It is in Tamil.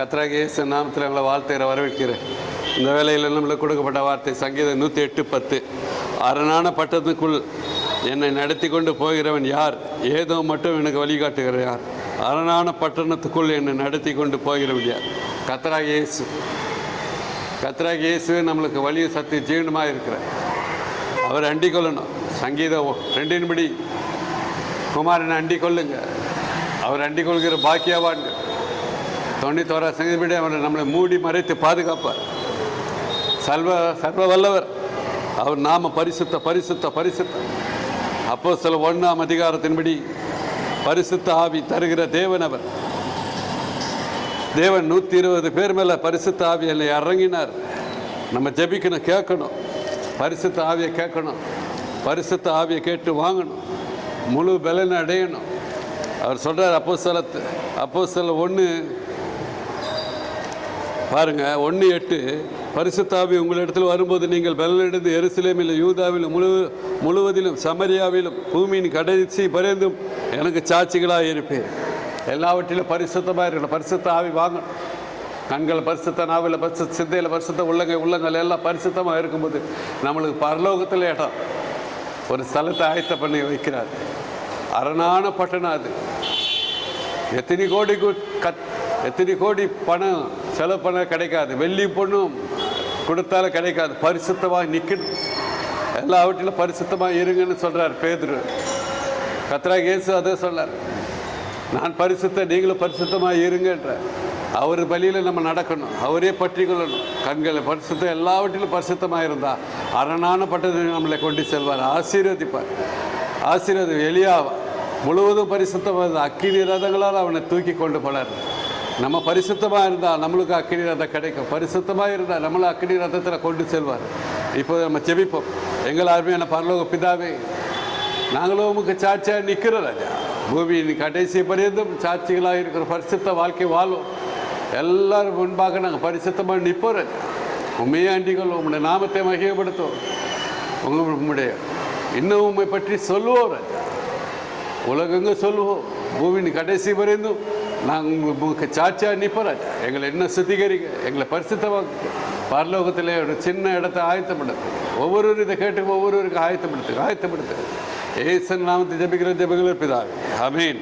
கத்ராக நாமத்தில் உங்களை வாழ்த்துகிற வரவேற்கிறேன் இந்த வேலையில் நம்மளுக்கு கொடுக்கப்பட்ட வார்த்தை சங்கீதம் நூற்றி எட்டு பத்து. அரணான பட்டத்துக்குள் என்னை நடத்தி கொண்டு போகிறவன் யார்? ஏதோ மட்டும் எனக்கு வழிகாட்டுகிற யார்? அரணான பட்டணத்துக்குள் என்னை நடத்தி கொண்டு போகிறவன் யார்? கத்ராக இயேசு. கத்ராக இயேசு நம்மளுக்கு வழி சக்தி ஜீவனமாக இருக்கிறார் அவர் அண்டிக்கொள்ளணும் சங்கீதம் ரெண்டின்படி. குமாரனை அண்டிக்கொள்ளுங்க அவர் அண்டிக்கொள்கிற பாக்கியவான்கள். தொண்ணூத்தோரா சங்கீதப்படி அவர் நம்மளை மூடி மறைத்து பாதுகாப்பார். சர்வ சர்வ வல்லவர். அவர் நாம பரிசுத்த பரிசுத்த பரிசுத்த. அப்போ சில ஒன்றாம் அதிகாரத்தின்படி பரிசுத்த ஆவி தருகிற தேவன் அவர். தேவன் நூற்றி இருபது பேர் மேலே பரிசுத்த ஆவியில் இறங்கினார். நம்ம ஜெபிக்கணும் கேட்கணும். பரிசுத்த ஆவியை கேட்கணும். பரிசுத்த ஆவியை கேட்டு வாங்கணும். முழு பலனை அடையணும். அவர் சொல்கிறார் அப்போ சில அப்போ சில ஒன்று பாருங்க ஒன்று எட்டு. பரிசுத்தாவி உங்களிடத்தில் வரும்போது நீங்கள் பலனடைந்து எருசலேமில் யூதாவிலும் முழு முழுவதிலும் சமரியாவிலும் பூமியின் கடைசி பரிந்தும் எனக்கு சாட்சிகளாக இருப்பேன் எல்லாவற்றிலும் பரிசுத்தமாக இருக்கணும். பரிசுத்த ஆவி வாங்கணும். கண்கள் பரிசுத்த நாவில் பரிசு சிந்தையில் பரிசுத்த உள்ளங்கை உள்ளங்கள் எல்லாம் பரிசுத்தமாக இருக்கும்போது நம்மளுக்கு பரலோகத்தில் இடம். ஒரு ஸ்தலத்தை ஆயத்த பண்ணி வைக்கிறார். அரணான பட்டணம் அது. எத்தனை கோடி கத் எத்தனை கோடி பணம் செலவு பண்ண கிடைக்காது. வெள்ளி பொண்ணும் கொடுத்தாலும் கிடைக்காது. பரிசுத்தமாக நிற்கணும் எல்லாவற்றிலும் பரிசுத்தமாக இருங்கன்னு சொல்கிறார் பேதுரு. கத்ரா கேசு அதே சொல்கிறார் நான் பரிசுத்த நீங்களும் பரிசுத்தமாக இருங்கன்ற. அவர் வழியில் நம்ம நடக்கணும். அவரே பற்றி கொள்ளணும். கண்களை பரிசுத்தம் எல்லாவற்றிலும் பரிசுத்தமாக இருந்தால் அரணான பட்டதை நம்மளை கொண்டு செல்வார். ஆசீர்வதிப்பார். ஆசீர்வதி எளியாவா முழுவதும் பரிசுத்தமாக அக்கினி ரதங்களால் அவனை தூக்கி கொண்டு போனார். நம்ம பரிசுத்தமாக இருந்தால் நம்மளுக்கு அக்கினி ரதம் கிடைக்கும். பரிசுத்தமாக இருந்தால் நம்மளை அக்கினி ரதத்தில் கொண்டு செல்வார். இப்போ நம்ம செபிப்போம் எங்கள் அருமையான பரலோக பிதாவே நாங்களும் உமக்கு சாட்சியாக நிற்கிறோம் ராஜா. பூமியின் கடைசி பரியந்தம் சாட்சிகளாக இருக்கிற பரிசுத்த வாழ்க்கை வாழும். எல்லாரும் முன்பாக நாங்கள் பரிசுத்தமாக நிற்போம் ராஜா. உண்மையை அண்டிகள் உங்களுடைய நாமத்தை மகிமைப்படுத்தும் உங்கள் உம்முடைய இன்னும் உண்மை பற்றி சொல்லுவோம் ராஜா. உலகங்க சொல்லுவோம். பூமியின் கடைசி பரியந்தும் நாங்கள் உங்களுக்கு சாட்சியாக நிற்போம் எங்களை என்ன சுத்திகரிக்க? எங்களை பரிசுத்தமாக பரலோகத்தில் ஒரு சின்ன இடத்தை ஆயத்தப்படுத்து. ஒவ்வொருவரும் இதை கேட்டு ஒவ்வொருவருக்கும் ஆயத்தப்படுத்து ஆயத்தப்படுத்து. ஏசன் நாமத்தை ஜபிக்கிற ஜபிக்கிற பிதாவே. அமீன்